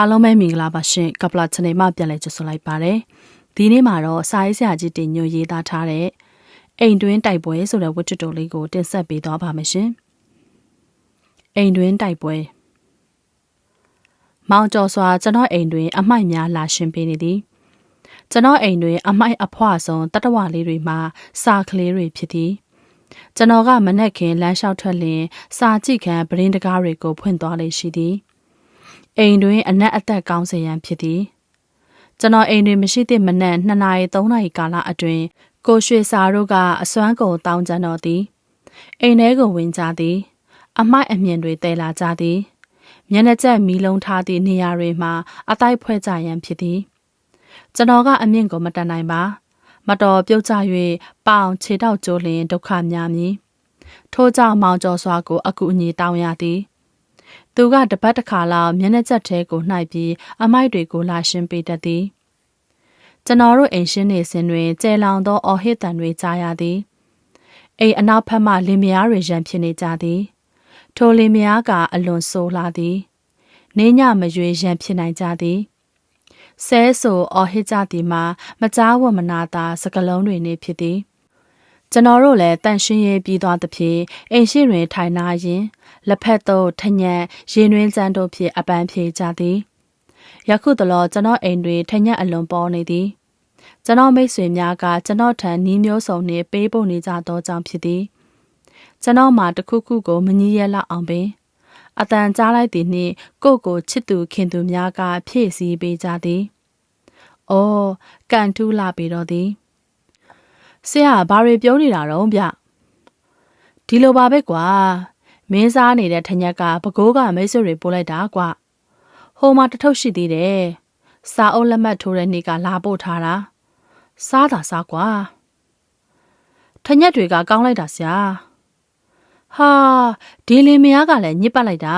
အားလုံးပဲမင်္ဂလာပါရှင်ကပလာချန်နယ်မှာပြန်လည်ကြိုဆိုလိုက်ပါတယ်ဒီနေ့မှာတော့စာရေးဆရာကြီးတင်ညွှန်ရေးသားထားတဲ့အိမ်တွင်းတိုက်ပွဲဆိုတဲ့ဝတ္ထုတိုလေးကိုတင်ဆက်ပေးသွားပါမယ်ရှင်အိမ်တွင်းတိုက်ပွဲမောင်ကျော်စွာကျွန်တော်အိမ်တွင် အမိုက်များလာရှင်ပေးနေသည်ကျွန်တော်အိမ်တွင် အမိုက်အဖွားဆုံးတတဝလေးတွေမှာစာကလေးတွေဖြစ်သည်ကျွန်တော်ကမနက်ခင်လမ်းလျှောက်ထွက်လျင်စာကြည့်ခံပရင်းတကားတွေကိုဖွင့်သွားလေရှိသည် အိမ်တွင်အနက်အသက်ကောင်းစေရန်ဖြစ်သည်ကျွန်တော်အိမ်တွင်မရှိသည့်မနက်2နာရီ3နာရီကာလအတွင်းကိုရွှေစာတို့ကအစွမ်းကုန်တောင်းကြတော်သည်အိမ်ထဲကိုဝင်ကြသည် အမိုက်အမြင်တွေတဲလာကြသည်မျက်နှာကျက်မီးလုံးထားသည့်နေရာတွေမှာအတိုက်ဖွဲ့ကြရန်ဖြစ်သည်ကျွန်တော်ကအမြင့်ကိုမတန်နိုင်ပါ မတော်ပြုတ်ကြ၍ပေါင်ခြေထောက်ကျိုးလျင်ဒုက္ခများမည်ထို့ကြောင့်မောင်ကျော်စွာကိုအကူအညီတောင်းရသည် သူကတပတ်တစ်ခါလောက်မျက်နှာချက်ထဲကိုနှိုက်ပြီးအမိုက်တွေကိုလာရှင်းပေးတတ်သည်ကျွန်တော်တို့အိမ်ရှင်းနေစဉ်တွင်ကျဲလောင်သောအော်ဟစ်တန်တွေကြားရသည်အိမ်အနောက်ဘက်မှလင်မယားတွေရန်ဖြစ်နေကြသည်ထိုလင်မယားကအလွန်ဆိုးလာသည်နင်းညမရွေရန်ဖြစ်နိုင်ကြသည်ဆဲဆိုအော်ဟစ်ကြသည်မှာမကြားဝမနာသာစကလုံးတွေနေဖြစ်သည်ကျွန်တော်တို့လည်းတန်ရှင်းရေးပြီးသွားသဖြင့်အိမ်ရှိတွင်ထိုင်နာရင် လက်ဖက်သို့ထညံရင်တွင်စံတို့ဖြင့်အပန်းဖြေကြသည်ယခုတလောကျွန်တော်အိမ်တွင်ထညံအလွန်ပေါ်နေသည်ကျွန်တော်မိတ်ဆွေများကကျွန်တော်ထံနီးမျိုးစုံနှင့်ပေးပို့နေကြသောကြောင့်ဖြစ်သည်ကျွန်တော်မှာတခုခုကိုမငြီးရဲလောက်အောင်ပင်အတန်ကြားလိုက်သည်နှင့်ကိုကိုချစ်သူခင်သူများကဖြည့်ဆည်းပေးကြသည်။အော်ကန်ထူးလာပြီတော့သည်။ဆရာဘာတွေပြောနေတာတော့ဗျ။ဒီလိုပါပဲကွာ။ မင်းစားနေတဲ့ထညက်ကပကိုးကမိတ်ဆွေတွေပို့လိုက်တာကွာ။ဟိုမှာတထုပ်ရှိသေးတယ်။စာအုပ်လက်မှတ်ထိုးတဲ့နေ့ကလာပို့ထားတာ။စားတာစားကွာ။ထညက်တွေကကောင်းလိုက်တာဆရာ။ဟာဒီလင်မယားကလည်းညစ်ပတ်လိုက်တာ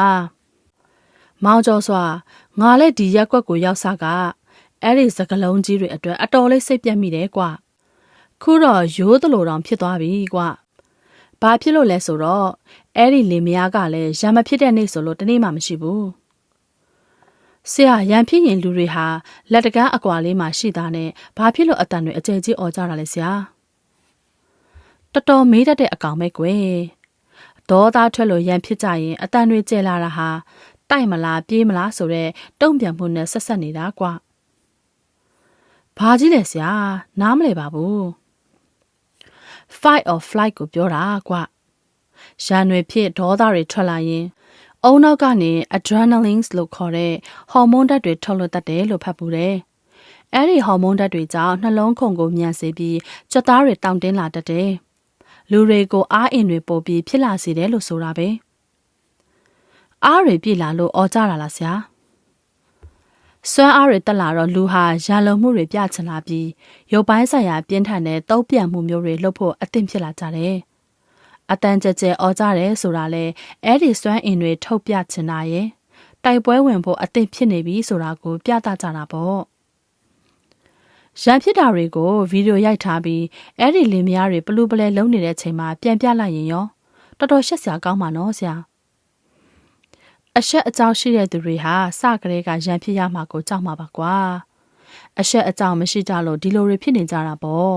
။မောင်ကျော်စွာငါလည်းဒီရက်ကွက်ကိုရောက်စားကအဲ့ဒီစကလုံးကြီးတွေအတွက်အတော်လေးစိတ်ပြတ်မိတယ်ကွာခုတော့ရိုးတလို့တောင်ဖြစ်သွားပြီကွာ ဘာဖြစ်လို့လဲဆိုတော့အဲ့ဒီလင်မယားကလည်းရံမဖြစ်တဲ့နေ့ဆိုလို့တနေ့မှမရှိဘူးဆရာရံဖြစ်ရင်လူတွေဟာလက်တကန်းအကွာလေးမှရှိတာနဲ့ဘာဖြစ်လို့အတန်တွေအကျယ်ကြီးអော်ကြတာလဲဆရာတော်တော်မေးတတ်တဲ့အကောင်ပဲကွယ်ဒေါသထွက်လို့ရံဖြစ်ကြရင်အတန်တွေကျဲလာတာဟာတိုက်မလားပြေးမလားဆိုတော့တုံ့ပြန်မှုနဲ့ဆက်ဆက်နေတာကွာဘာကြီးလဲဆရာနားမလဲပါဘူး fight or flight ကိုပြောတာကွာရန်တွေဖြစ်ဒေါသတွေထွက်လာရင်အုံနောက်ကနေ adrenaline လို့ခေါ်တဲ့ဟော်မုန်းဓာတ်တွေထုတ်လွှတ်တတ်တယ်လို့ဖတ်ပူတယ်။အဲဒီဟော်မုန်းဓာတ်တွေကြောင့်နှလုံးခုန်ကိုမြန်စေပြီးကြွသားတွေတောင့်တင်းလာတတ်တယ်။လူတွေကိုအားအင်တွေပို့ပြီးဖြစ်လာစေတယ်လို့ဆိုတာပဲ။အားတွေပြည့်လာလို့អော်ကြတာလားဆရာ။ စွမ်းအားတွေတက်လာတော့လူဟာရန်လုံမှုတွေပြချင်လာပြီးရုပ်ပိုင်းဆိုင်ရာပြင်းထန်တဲ့တုံ့ပြန်မှုမျိုးတွေလုပ်ဖို့အသင့်ဖြစ်လာကြတယ်။အတန်ကြကြအော်ကြတယ်ဆိုတာလေအဲ့ဒီစွမ်းအင်တွေထုတ်ပြချင်တာရဲ့တိုက်ပွဲဝင်ဖို့အသင့်ဖြစ်နေပြီဆိုတာကို ပြသကြတာပေါ့။ရန်ဖြစ်တာတွေကိုဗီဒီယိုရိုက်ထားပြီးအဲ့ဒီလင်မယားတွေပလူပလဲလုံးနေတဲ့ချိန်မှာပြန်ပြလိုက်ရင်ရောတော်တော်ရှက်စရာကောင်းမှာနော်ဆရာ။ အရှက်အကြောင်းရှိတဲ့သူတွေဟာစကလေးကရန်ဖြစ်ရမှာကိုကြောက်မှာပါကွာအရှက်အကြောင်းမရှိကြလို့ဒီလိုတွေဖြစ်နေကြတာပေါ့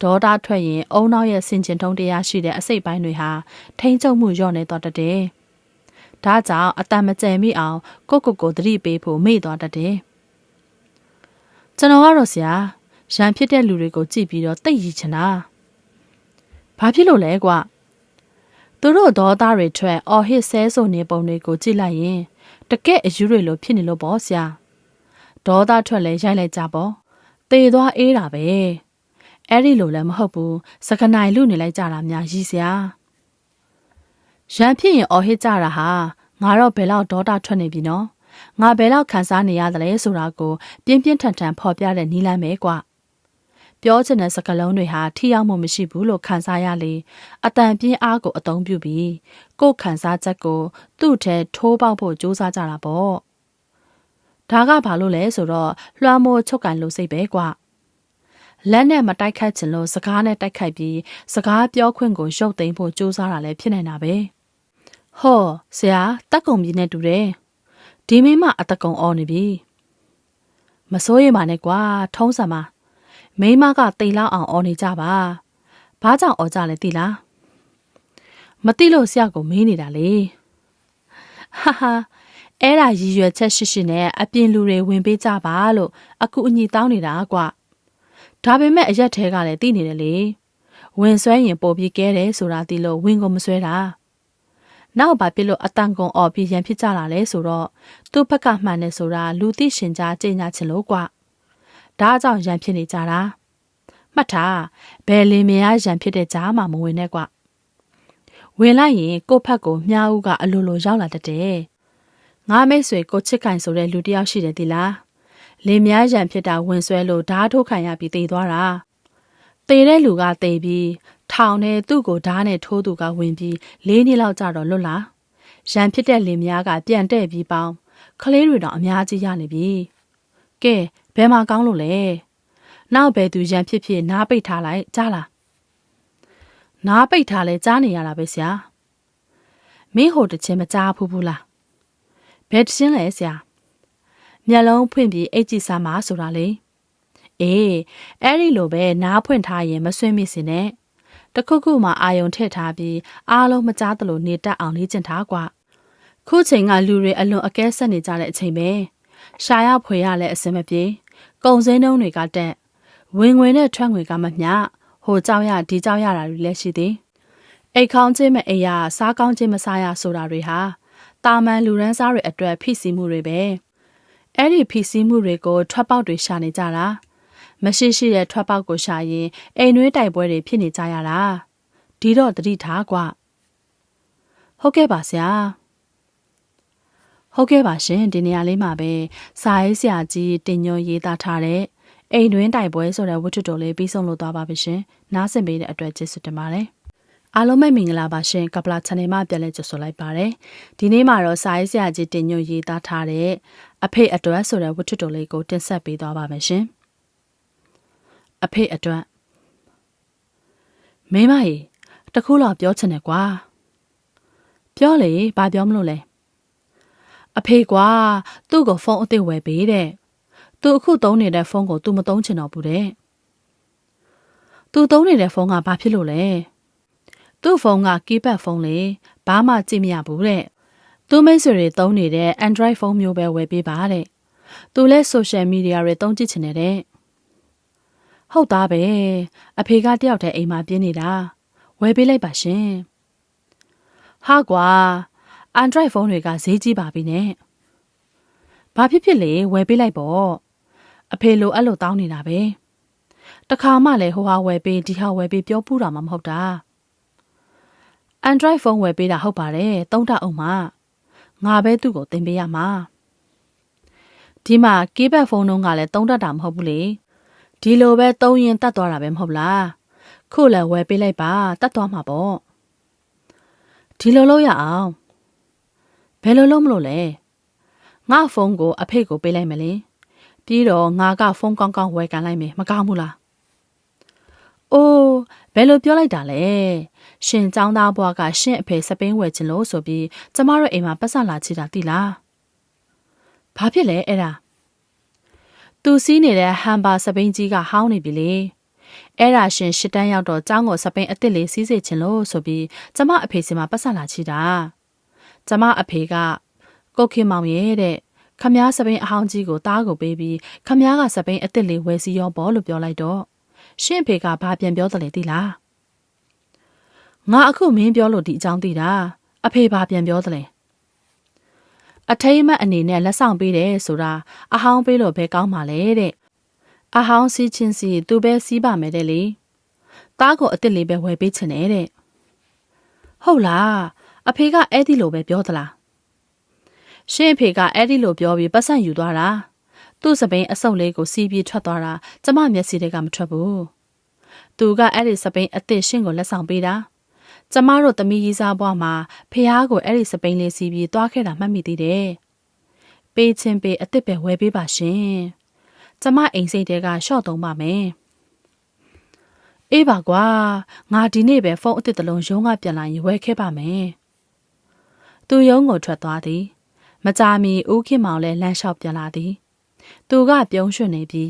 ဒေါတာထွက်ရင်အုံနောက်ရဲ့စင်ကျင်ထုံးတရားရှိတဲ့အစိတ်ပိုင်းတွေဟာထိမ့်ချုပ်မှုလျော့နေတော့တတယ်ဒါကြောင့်အတန်မကျန်မိအောင်ကိုကိုကိုသတိပေးဖို့မေ့သွားတတ်တယ်ကျွန်တော်ကတော့ဆရာရန်ဖြစ်တဲ့လူတွေကိုကြည့်ပြီးတော့တိတ်ရချင်တာဘာဖြစ်လို့လဲကွာ သူတို့ဒေါသတွေထွက်အော်ဟစ်ဆဲဆိုနေပုံတွေကိုကြည့်လိုက်ရင်တကက်အယူတွေလိုဖြစ်နေလို့ပေါ့ဆရာဒေါသထွက်လဲရိုက်လိုက်ကြပေါ့တေသွားအေးတာပဲအဲ့ဒီလိုလည်းမဟုတ်ဘူးစကနိုင်လူနေလိုက်ကြတာများရည်စရာရန်ဖြစ်ရင်အော်ဟစ်ကြတာဟာငါတော့ဘယ်လောက်ဒေါသထွက်နေပြီနော်ငါဘယ်လောက်ခံစားနေရတယ်လဲဆိုတာကိုပြင်းပြင်းထန်ထန်ဖော်ပြတဲ့နီးလမ်းပဲကွာ ပြောချင်တဲ့စကားလုံးတွေဟာထိရောက်မှုမရှိဘူးလို့ခံစားရလေအတန်ပြင်းအားကိုအသုံးပြုပြီးကိုယ်ခံစားချက်ကို သူ့ထဲထိုးပေါက်ဖို့ကြိုးစားကြတာပေါ့ဒါကဘာလို့လဲဆိုတော့လွှမ်းမိုးချုပ်ကန်လို့စိတ်ပဲကွာလက်နဲ့မတိုက်ခိုက်ချင်လို့စကားနဲ့တိုက်ခိုက်ပြီးစကားပြောခွင့်ကိုရုပ်သိမ်းဖို့ကြိုးစားတာလည်းဖြစ်နေတာပဲဟောဆရာတက်ကုံကြီးနဲ့တူတယ်ဒီမိမအတကုံအော်နေပြီမစိုးရိမ်ပါနဲ့ကွာထုံးစံပါ မိမကတိတ်လောက်အောင်အော်နေကြပါဘာကြောင့်အော်ကြလဲသိလားမသိလို့ဆရာကိုမေးနေတာလေဟာဟာအဲ့ဒါရည်ရွယ်ချက်ရှိရှိနဲ့အပြင်လူတွေဝင်ပေးကြပါလို့အခုအညီတောင်းနေတာကွာဒါပေမဲ့အရက်ထဲကလည်းသိနေတယ်လေဝင်ဆွဲရင်ပို့ပြီးကဲတယ်ဆိုတာသိလို့ဝင်ကိုမဆွဲတာနောက်ဘာဖြစ်လို့အတန်ကုန်အော်ပြီးရန်ဖြစ်ကြလာလဲဆိုတော့သူ့ဘက်ကမှန်တယ်ဆိုတာလူသိရှင်ကြားကြင်ညာချင်လို့ကွာ ဒါကြောင့်ရန်ဖြစ်နေကြတာမှတ်ထားဘယ်လင်မယားရန်ဖြစ်တဲ့ကြားမှာမဝင်နဲ့ကွာဝင်လိုက်ရင်ကိုယ့်ဖက်ကိုမြားဦးကအလိုလိုရောက်လာတတ်တယ်ငါမိတ်ဆွေကိုချစ်ခိုင်ဆိုတဲ့လူတစ်ယောက်ရှိတယ်ဒီလားလင်မယားရန်ဖြစ်တာဝင်ဆွဲလို့ဓာတ်ထုတ်ခံရပြီးတည်သွားတာတေတဲ့လူကတေပြီးထောင်နဲ့သူ့ကိုဓာတ်နဲ့ထိုးသူကဝင်ပြီးလေးနှစ်လောက်ကြာတော့လွတ်လာရန်ဖြစ်တဲ့လင်မယားကပြန်တဲ့ပြီးပေါင်းကလေးတွေတော့အများကြီးရနေပြီ ကဲဘယ်မှာကောင်းလို့လဲနောက်ဘယ်သူရန်ဖြစ်ဖြစ်နားပိတ်ထားလိုက်ကြားလားနားပိတ်ထားလဲကြားနေရတာပဲဆရာမင်းဟိုတချင်းမကြားဘူးဘူးလားဘယ်တချင်းလဲဆရာမျက်လုံးဖွင့်ပြီးအိတ်ကြည့်စမ်းပါဆိုတာလေအေးအဲ့ဒီလိုပဲနားဖွင့်ထားရင်မဆွင့်မိစင်နဲ့တခုခုမှအာယုံထည့်ထားပြီးအားလုံးမကြားသလိုနေတတ်အောင်လေ့ကျင့်ထားကွာခုချိန်ကလူတွေအလွန်အကဲဆက်နေကြတဲ့အချိန်ပဲ ရှာရဖွေရလဲအစင်မပြေကုံစင်းနှုံးတွေကတက်ဝင်ငွေနဲ့ထွက်ငွေကမမျှဟိုကြောက်ရဒီကြောက်ရတာတွေလည်းရှိသေးအိတ်ခေါင်းချင်းမအိယာစားကောင်းချင်းမစားရဆိုတာတွေဟာတာမန်လူရန်စားတွေအတွက်ဖိစီးမှုတွေပဲအဲ့ဒီဖိစီးမှုတွေကိုထွက်ပေါက်တွေရှာနေကြတာမရှိရှိတဲ့ထွက်ပေါက်ကိုရှာရင်အိမ်နှွေးတိုက်ပွဲတွေဖြစ်နေကြရတာဒီတော့တတိထားကွဟုတ်ကဲ့ပါဆရာ ဟုတ်ကဲ့ပါရှင်ဒီနေရာလေးမှာပဲစာရေးဆရာကြီးတင်ညွန်ရေးသားထားတဲ့အိမ်တွင်းတိုက်ပွဲဆိုတဲ့ဝတ္ထုတော်လေးပြီးဆုံးလို့သွားပါပြီရှင်နားဆင်ပေးတဲ့အတွက်ကျေးဇူးတင်ပါတယ်အားလုံးပဲမင်္ဂလာပါရှင်ကပလာ channel မှာပြန်လည်ကြိုဆိုလိုက်ပါတယ်ဒီနေ့မှာတော့စာရေးဆရာကြီးတင်ညွန်ရေးသားထားတဲ့အဖေအတွက်ဆိုတဲ့ဝတ္ထုတော်လေးကိုတင်ဆက်ပေးသွားပါမယ်ရှင်အဖေအတွက်မိမကြီးတခုလောက်ပြောချင်တယ်ကွာပြောလေဘာပြောမလို့လဲ အဖေကွာသူ့ကိုဖုန်းအသစ်ဝယ်ပေးတဲ့သူအခုသုံးနေတဲ့ဖုန်းကို तू မသုံးချင်တော့ဘူးတဲ့သူသုံးနေတဲ့ဖုန်းကဘာဖြစ်လို့လဲသူ့ဖုန်းက keypad ဖုန်းလေဘာမှကြည့်မရဘူးတဲ့သူမိတ်ဆွေတွေသုံးနေတဲ့ Android ဖုန်းမျိုးပဲဝယ်ပေးပါတဲ့သူလဲ social media တွေသုံးကြည့်ချင်နေတဲ့ဟုတ်သားပဲအဖေကတယောက်တည်းအိမ်မှာပြင်းနေတာဝယ်ပေးလိုက်ပါရှင်ဟာကွာ Android ဖုန်းတွေကဈေးကြီးပါပြီနဲ့။ဘာဖြစ်ဖြစ်လေဝယ်ပေးလိုက်ပေါ့အဖေလိုအဲ့လိုတောင်းနေတာပဲတခါမှလည်းဟိုဟာဝယ်ပေးဒီဟာဝယ်ပေးပြောပူးတာမှမဟုတ်တာ Android ဖုန်းဝယ်ပေးတာဟုတ်ပါတယ်သုံးတအောင်မှာငါပဲသူ့ကိုသင်ပေးရမှာဒီမှာကေးဘက်ဖုန်းတုံးကလည်းသုံးတတ်တာမဟုတ်ဘူးလေဒီလိုပဲသုံးရင်တတ်သွားတာပဲမဟုတ်လားခုလည်းဝယ်ပေးလိုက်ပါတတ်သွားမှာပေါ့ဒီလိုလုပ်ရအောင် ဘယ်လိုလုပ်မလို့လဲငါဖုန်းကိုအဖေကိုပေးလိုက်မလဲပြီးတော့ငါကဖုန်းကောင်းကောင်းဝယ်ကန်လိုက်မယ်မကောင်းဘူးလားအိုးဘယ်လိုပြောလိုက်တာလဲရှင်ចောင်းသားဘွားကရှင်အဖေစပိန်ဝယ်ခြင်းလို့ဆိုပြီးကျမတို့အိမ်မှာပတ်စံလာချတာတိလားဘာဖြစ်လဲအဲ့ဒါသူစီးနေတဲ့ဟမ်ဘာစပိန်ကြီးကဟောင်းနေပြီလေအဲ့ဒါရှင်ရှစ်တန်းရောက်တော့ចောင်းကိုစပိန်အစ်စ်လေးစီးစေခြင်းလို့ဆိုပြီးကျမအဖေစီမှာပတ်စံလာချတာ ကျမအဖေကကိုခင်မောင်ရဲ့တဲ့ခမားစပိန်အဟောင်းကြီးကိုတားကိုပေးပြီးခမားကစပိန်အစ်စ်လေးဝယ်စီရောဘောလို့ပြောလိုက်တော့ရှင့်ဖေကဘာပြန်ပြောတယ်လဲသိလားငါအခုမင်းပြောလို့ဒီအကြောင်းသိတာအဖေဘာပြန်ပြောတယ်လဲအထိမ့်မအနေနဲ့လက်ဆောင်ပေးတယ်ဆိုတာအဟောင်းပေးလို့ဘယ်ကောင်းမှာလဲတဲ့အဟောင်းစီးချင်းစီသူပဲစီးပါမယ်တဲ့လေတားကိုအစ်စ်လေးပဲဝယ်ပေးချင်တယ်တဲ့ဟုတ်လား အဖေကအဲ့ဒီလိုပဲပြောသလားရှင့်အဖေကအဲ့ဒီလိုပြောပြီးပတ်စံယူသွားတာသူ့စပိန်အဆုပ်လေးကိုစီးပြီးထွက်သွားတာကျမမျက်စိတွေကမထွက်ဘူးသူကအဲ့ဒီစပိန်အစ်စ်ရှင့်ကိုလက်ဆောင်ပေးတာကျမတို့သမီးကြီးစားဘွားမှာဖះကိုအဲ့ဒီစပိန်လေးစီးပြီးသွားခဲ့တာမှတ်မိသေးတယ်ပေးချင်းပေးအစ်စ်ပဲဝယ်ပေးပါရှင်ကျမအိမ်စိတ်တဲကရှော့သုံးပါမယ်အေးပါကွာငါဒီနေ့ပဲဖုန်းအစ်စ်တစ်လုံးရုံးကပြန်လာရင်ဝယ်ခဲ့ပါမယ် သူရုံးကိုထွက်သွားသည်မကြာမီဦးခင်မောင်လည်းလမ်းလျှောက်ပြန်လာသည် သူကပြုံးရွှင်နေပြီ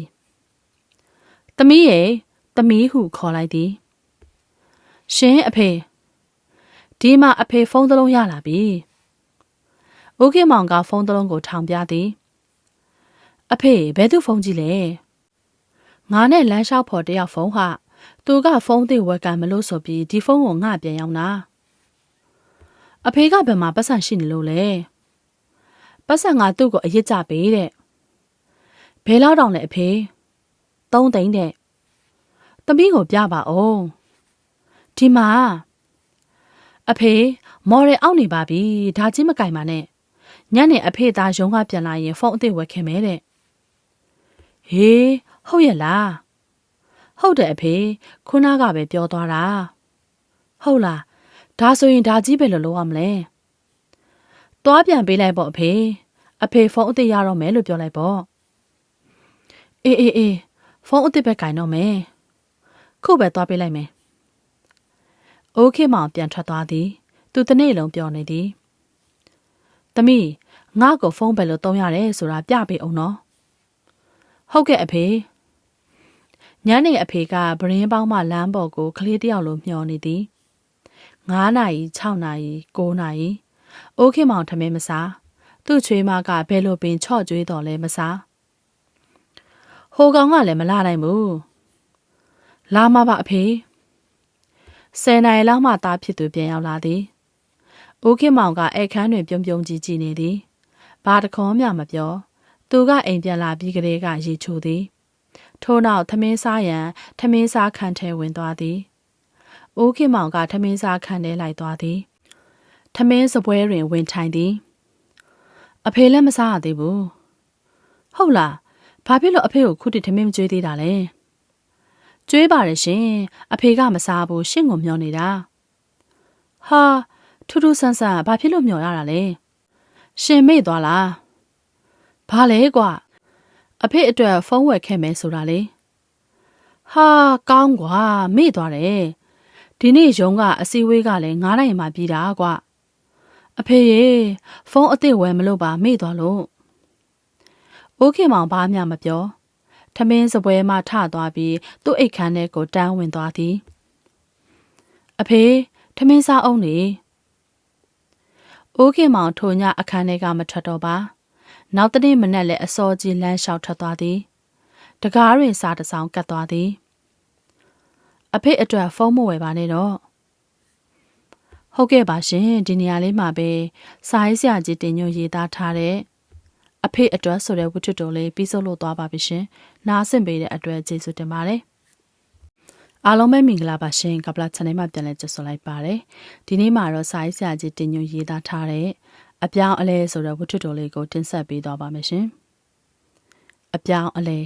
။သမီးရဲ့သမီးဟုခေါ်လိုက်သည်။ရှင်အဖေဒီမှာအဖေဖုန်းတစ်လုံးရလာပြီ။ဦးခင်မောင်ကဖုန်းတစ်လုံးကိုထောင်ပြသည်။အဖေဘယ်သူဖုန်းကြည့်လဲ။ငါနဲ့လမ်းလျှောက်ဖို့တယောက်ဖုန်းဟာသူကဖုန်းသေးဝက်ကမလို့ဆိုပြီးဒီဖုန်းကိုငါပြန်ရောက်တာ။ အဖေကဘယ်မှာပတ်စံရှိနေလို့လဲ။ပတ်စံကသူ့ကိုအရစ်ကြပေးတဲ့။ဘယ်လောက်တောင်လဲအဖေ။သုံးသိန်းတဲ့။သမီးကိုပြပါအောင်။ဒီမှာအဖေမော်ရယ်အောက်နေပါပြီ။ဒါချင်းမကင်ပါနဲ့။ညနေအဖေသားရုံးကပြန်လာရင်ဖုန်းအစ်စ်ဝယ်ခင်မဲတဲ့။ဟေးဟုတ်ရဲ့လား။ဟုတ်တယ်အဖေခုနကပဲပြောသွားတာ။ဟုတ်လား ဒါဆိုရင်ဒါကြီးပဲလို့လုပ်ရမလဲ။သွားပြန်ပေးလိုက်ပေါ့အဖေ။အဖေဖုန်းအစ်စ်ရတော့မယ်လို့ပြောလိုက်ပေါ့။အေးအေးအေးဖုန်းအစ်စ်ပဲကင်တော့မယ်။ခုပဲသွားပေးလိုက်မယ်။အိုးခေမောင်ပြန်ထွက်သွားသည်။သူတစ်နေ့လုံးပြောနေသည်။သမီးငါ့ကိုဖုန်းပဲလို့သုံးရတယ်ဆိုတာပြပေးအောင်နော်။ဟုတ်ကဲ့အဖေ။ညနေအဖေကဗရင်းပေါင်းမှလမ်းပေါ်ကိုကလေးတယောက်လိုမျောနေသည် 9နာရီ6နာရီ9နာရီအိုးခင်မောင်ထမင်းမစားသူ့ချွေးမကဘယ်လိုပင်ချော့ကျွေးတော်လဲမစားဟိုကောင်ကလည်းမလာနိုင်ဘူးလာမပါအဖေ10နာရီလောက်မှသားဖြစ်သူပြန်ရောက်လာသည်အိုးခင်မောင်ကအိတ်ခမ်းတွင်ပြုံးပြုံးကြီးကြည့်နေသည်ဘာတခေါမှမပြောသူကအိမ်ပြန်လာပြီးကလေးကရေချိုသည် ထို့နောက်သမင်းစားရန်သမင်းစားခန့်ထဲဝင်သွားသည်။ ။အိုးခင်မောင်ကထမင်းစားခံလဲလိုက်သွားသည်။ထမင်းစပွဲတွင်ဝင်ထိုင်သည်။အဖေလည်းမစားရသေးဘူး။ဟုတ်လား။ဘာဖြစ်လို့အဖေကိုခုတည်းထမင်းမကြွေးသေးတာလဲ။ကြွေးပါတယ်ရှင်။အဖေကမစားဘူးရှင့်ကိုမျောနေတာ။ဟာထူးထူးဆန်းဆန်းဘာဖြစ်လို့မျောရတာလဲ။ရှင်မေ့သွားလား။ဘာလဲကွာ။အဖေအတွက်ဖုန်းဝယ်ခဲ့မယ်ဆိုတာလေ။ဟာကောင်းကွာမေ့သွားတယ် ဒီနေ့ရုံးကအစည်းအဝေးကလည်း9နိုင်မှပြီးတာကွာအဖေရေဖုန်းအစ်စ်ဝယ်မလို့ပါမေ့သွားလို့အိုးခင်မောင်ဘာမှမပြောထမင်းစပွဲမှထသွားပြီးသူ့အိတ်ခမ်းထဲကိုတန်းဝင်သွားသည်အဖေထမင်းစားအောင်နေအိုးခင်မောင်ထိုညအခန်းထဲကမထွက်တော့ပါနောက်တနေ့မနက်လည်းအစောကြီးလမ်းလျှောက်ထွက်သွားသည်တကားတွင်စားတစောင်းကတ်သွားသည် အဖေအတွက်ဖုန်းမဝယ်ပါနဲ့တော့ဟုတ်ကဲ့ပါရှင်ဒီနေရာလေးမှာပဲစာရေးဆရာကြီးတင်ညွှန်ရေးသားထားတဲ့အဖေအတွက်ဆိုတဲ့ဝတ္ထုတော်လေးပြီးဆုံးလို့သွားပါပြီရှင်နားဆင်ပေးတဲ့အတွက်ကျေးဇူးတင်ပါတယ်အားလုံးပဲမင်္ဂလာပါရှင်ကပလာ channel မှာပြန်လည်ကြိုဆိုလိုက်ပါတယ်ဒီနေ့မှာတော့စာရေးဆရာကြီးတင်ညွှန်ရေးသားထားတဲ့အပြောင်းအလဲဆိုတဲ့ဝတ္ထုတော်လေးကိုတင်ဆက်ပေးသွားပါမယ်ရှင်အပြောင်းအလဲ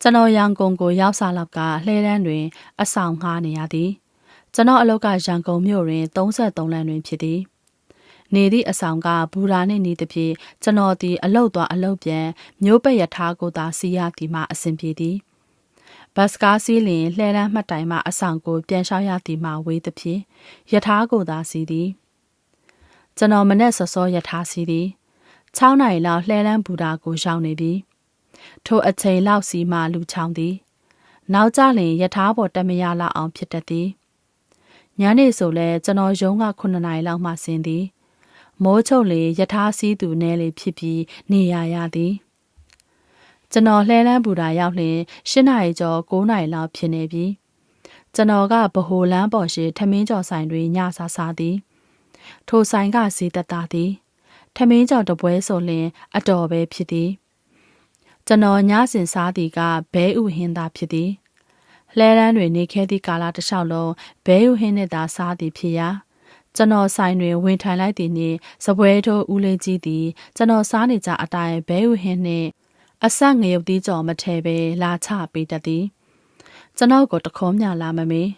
ကျွန်တော်ရန်ကုန်ကိုရောက်စားလောက်ကလှဲတန်းတွင် အဆောင်ငှားနေရသည်ကျွန်တော်အလောက်ကရန်ကုန်မြို့တွင်33လမ်းတွင်ဖြစ်သည်နေသည့်အဆောင်ကဘူရာနှင့်နေသဖြင့်ကျွန်တော်သည်အလုတ်သွားအလုတ်ပြန်မျိုးပက်ရထားကိုသာစီးရသည်မှအဆင်ပြေသည်ဘတ်စကားစီးလင်လှဲတန်းမှတ်တိုင်မှအဆောင်ကိုပြန်လျှောက်ရသည်မှဝေးသဖြင့်ရထားကိုသာစီးသည်ကျွန်တော်မနဲ့စောစောရထားစီးသည်6နိုင်လောက်လှဲလန်းဘူတာကိုရောက်နေပြီ ထိုအချိန်လောက်စီမှလူချောင်းသည် နောက်ကြလင်ယထာပေါ်တမရလောက်အောင်ဖြစ်တတ်သည်ညနေဆိုလဲကျွန်တော်ရုံးက9နာရီလောက်မှဆင်းသည် မိုးချုပ်လေယထာစီးသူနဲလေဖြစ်ပြီးနေရရသည်ကျွန်တော်လှဲလန်းပူတာရောက်လျင်၈နာရီကျော်9နာရီလောက်ဖြစ်နေပြီကျွန်တော်ကဗဟိုလန်းပေါ်ရှိထမင်းကျော်ဆိုင်တွင်ညစာစားသည် ထိုဆိုင်ကစီတတ်တာသည်ထမင်းကျော်တပွဲဆိုလျင် အတော်ပဲဖြစ်သည် ကျွန်တော်ညစင်စားသည်ကဘဲဥဟင်းသာဖြစ်သည်လှဲရန်တွင်နေခဲသည့်ကာလတစ်လျှောက်လုံးဘဲဥဟင်းနှင့်သာစားသည်ဖြစ်ရာကျွန်တော်ဆိုင်တွင်ဝင်ထိုင်လိုက်သည်နှင့်စပွဲထိုးဦးလေးကြီးသည်ကျွန်တော်စားနေကြအတိုင်းဘဲဥဟင်းနှင့်အဆက်ငရုတ်သီးကြော်မထဲပဲလာချပေးတတ်သည်ကျွန်တော်ကိုတခေါမျှလာမမေး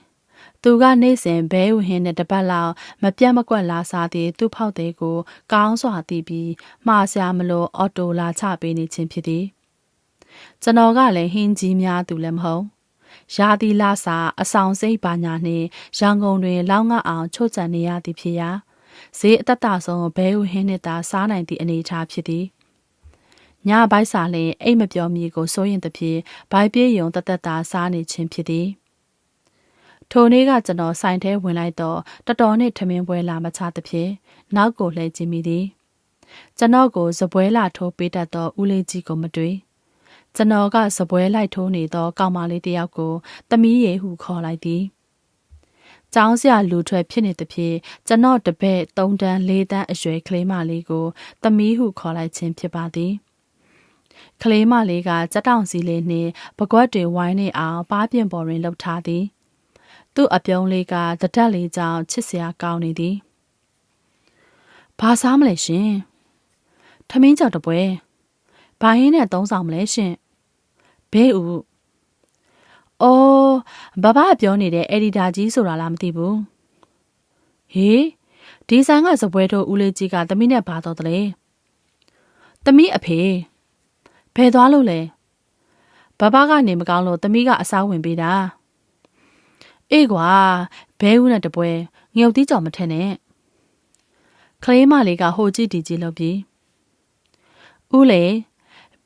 သူကနေ့စဉ်ဘဲဥဟင်းနဲ့တပတ်လောက်မပြတ်မကွက်လာစားသည်သူ့ဖောက်တဲ့ကို ကောင်းစွာတည်ပြီးမှားစရာမလိုအော်တိုလာချပေးနေခြင်းဖြစ်သည် ကျွန်တော်ကလည်းဟင်းကြီးများသူလည်းမဟုတ်ရာသီလစာအဆောင်စိတ်ပါညာနှင့်ရန်ကုန်တွင် လောင်းငါအောင်ချို့ချန်နေရသည်ဖြစ်ရာဈေးအသက်တာဆုံးဘဲဥဟင်းနဲ့သာစားနိုင်သည့်အနေအထားဖြစ်သည်ညဘိုက်စာလင်အိတ်မပြောမီကိုစိုးရင်တဖြင့်ဘိုက်ပြေးယုံတသက်တာစားနေခြင်းဖြစ်သည်ထိုနေ့ကကျွန်တော်ဆိုင်ထဲဝင်လိုက်တော့တော်တော်နဲ့ထမင်းပွဲလာမချသဖြင့်နောက်ကိုလှည့်ကြည့်မိသည်ကျွန်တော်ကိုစပွဲလာထိုးပေးတတ်သောဦးလေးကြီးကိုမတွေ့ ကျွန်တော်ကစပွဲလိုက်ထိုးနေသောကောင်မလေးတစ်ယောက်ကိုသမီးရည်ဟုခေါ်လိုက်သည်။ကျောင်းဆရာလူထွက်ဖြစ်နေသဖြင့်ကျွန်တော်တပည့်3တန်း4တန်းအရွယ်ကလေးမလေးကိုသမီးဟုခေါ်လိုက်ခြင်းဖြစ်ပါသည်။ကလေးမလေးကစက်တောင်စီလေးနှင့်ပကွက်တွေဝိုင်းနေအောင်ပါးပြင်ပေါ်တွင်လှုပ်ထားသည်။သူ့အပြုံးလေးကတတက်လေးကြောင့်ချစ်စရာကောင်းနေသည်။ဘာစားမလဲရှင်။ထမင်းကြော်တပွဲ။ဘာရင်းနဲ့သုံးဆောင်မလဲရှင်။ ဘေးဦး။အော်ဘဘပြောနေတဲ့အက်ဒီတာကြီးဆိုတာလားမသိဘူး။ဟေးဒီဆိုင်ကစပွဲတို့ဦးလေးကြီးကသမီးနဲ့ဘာတော်တလဲ။သမီးအဖေဘယ်သွားလို့လဲ။ဘဘကနေမကောင်းလို့သမီးကအစားဝင်ပေးတာ။အေးကွာဘဲဦးနဲ့တပွဲငြုတ်တီးကြော်မထက်နဲ့။ကလေးမလေးကဟိုကြည့်တီကြည့်လို့ပြီး။ဦးလေ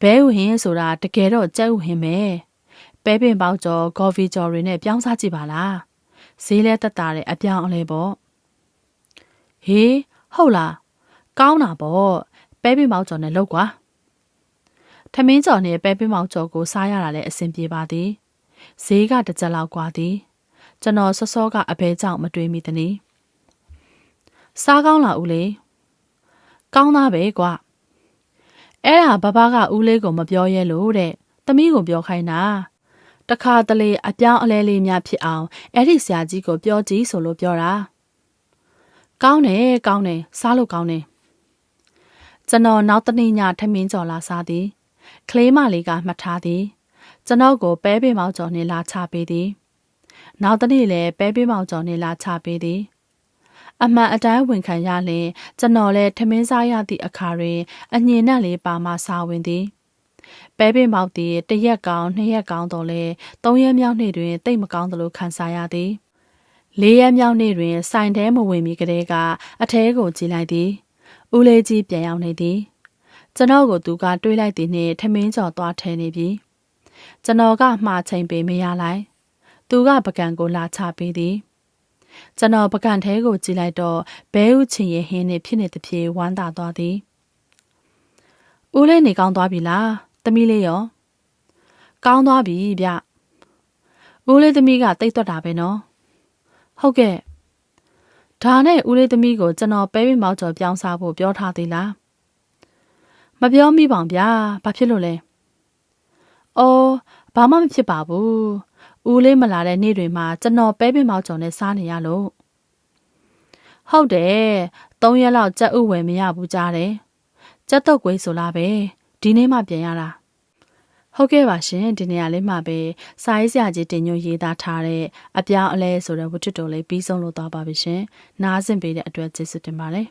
ဘဲဦးဟင်းဆိုတာတကယ်တော့ကြက်ဦးဟင်းပဲ။ပဲပင်ပေါက်ကြော်ကော်ဖီကြော်တွေနဲ့ပြောင်းစားကြည့်ပါလား။ဈေးလဲတက်တာတဲ့အပြောင်းအလဲပေါ့။ဟေးဟုတ်လား။ကောင်းတာပေါ့။ပဲပင်ပေါက်ကြော်နဲ့လောက်ကွာ။ထမင်းကြော်နဲ့ပဲပင်ပေါက်ကြော်ကိုစားရတာလည်းအဆင်ပြေပါသည်။ဈေးကတစ်ကြက်လောက်กว่าသည်။ကျွန်တော်စောစောကအဘဲကြောင့်မတွေးမိသနည်း။စားကောင်းလားဦးလေး။ကောင်းသားပဲကွာ။ အဲ့ဒါဘဘကဦးလေးကိုမပြောရဲလို့တဲ့။သမီးကိုပြောခိုင်းတာ။တခါတလေအပြောင်းအလဲလေးများဖြစ်အောင်အဲ့ဒီဆရာကြီးကိုပြောကြည့်ဆိုလို့ပြောတာ။ကောင်းတယ်ကောင်းတယ်စားလို့ကောင်းတယ်။ကျွန်တော်နောက်တနေ့ညထမင်းကြော်လာစားသည်။ကလေးမလေးကမှတ်ထားသည်။ကျွန်တော်ကိုပဲပင်မောက်ကြော်နဲ့လာချပေးသည်။နောက်တနေ့လည်းပဲပင်မောက်ကြော်နဲ့လာချပေးသည်။ အမှန်အတိုင်းဝန်ခံရလင်ကျွန်တော်လည်းထမင်းစားရသည့်အခါတွင်အညင်နဲ့လေးပါမှစားဝင်သည်ပဲပင်ပေါက်သည်တရက်ကောင်းနှစ်ရက်ကောင်းတော့လဲသုံးရက်မြောက်နေ့တွင်တိတ်မကောင်းသလိုခံစားရသည်လေးရက်မြောက်နေ့တွင်ဆိုင်ထဲမဝင်မီကတည်းကအထဲကိုကြည့်လိုက်သည်ဦးလေးကြီးပြန်ရောက်နေသည်ကျွန်တော်ကိုသူကတွေးလိုက်သည်နှင့်ထမင်းကြော်သွားထဲနေပြီကျွန်တော်ကမှားချိန်ပေးမရလိုက်သူကပကံကိုလာချပေးသည် ကျွန်တော်ပကံထဲကိုကြည့်လိုက်တော့ဘဲဥချင်ရဲ့ဟင်းနှင့်ဖြစ်နေသည်ဖြင့်ဝမ်းသာသွားသည်ဦးလေးနေကောင်းသွားပြီလားသမီးလေးရောကောင်းသွားပြီဗျဦးလေးသမီးကတိတ်သွက်တာပဲနော်ဟုတ်ကဲ့ဒါနဲ့ဦးလေးသမီးကိုကျွန်တော်ပဲပင်မောက်ကျော်ပြောင်းစားဖို့ပြောထားသေးလားမပြောမိပါဗျာဘာဖြစ်လို့လဲအော်ဘာမှမဖြစ်ပါဘူး ဦးလေးမလာတဲ့နေ့တွေမှာကျွန်တော်ပဲပင်မောက်ကျော်နဲ့စားနေရလို့ဟုတ်တယ်၃ရက်လောက်ကြက်ဥဝယ်မရဘူးကြားတယ်ကြက်တော့ကွေးဆိုလားပဲဒီနေ့မှပြန်ရတာဟုတ်ကဲ့ပါရှင်ဒီနေရာလေးမှာပဲစာရေးဆရာကြီးတင်ညွှန်ရေးသားထားတဲ့အပြောင်းအလဲဆိုတဲ့ဝတ္ထုတော်လေးပြီးဆုံးလို့သွားပါပြီရှင်နားဆင်ပေးတဲ့အတွက်ကျေးဇူးတင်ပါတယ်